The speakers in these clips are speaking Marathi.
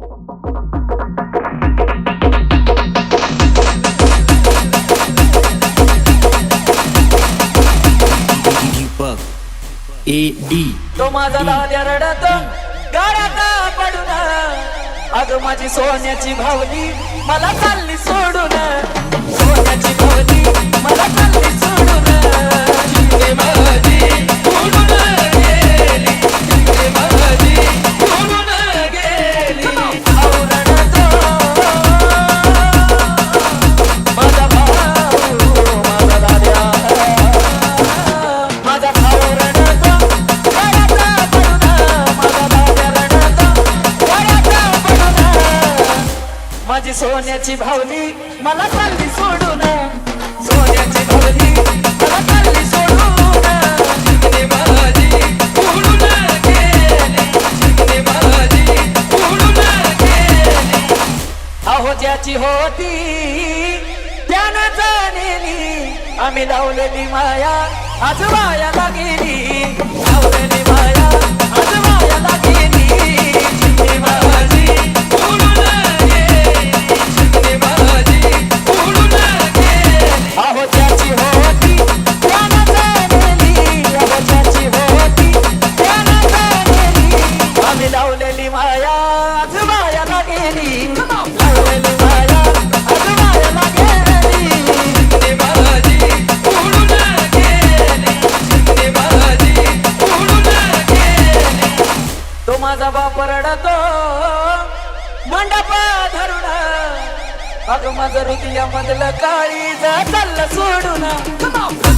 ए डी तो माझा दाद्या रडतो गाड्यात पडून. अग माझी सोन्याची भावली मला चालली सोडून. सोन्याची भावली मला चालली सोडून. माझी सोन्याची भावली मला चालली सोडून. सोन्याची भावली मला चालली सोडून. अहो ज्याची होती त्यानं जाणेली. आम्ही लावलेली माया आज माया लागेली. लावलेली माया आज तो माझा बाप रडतो. मंडप धरुण अगं माझं हृदया मधलं काळी चाललं सोडून.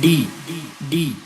D D D.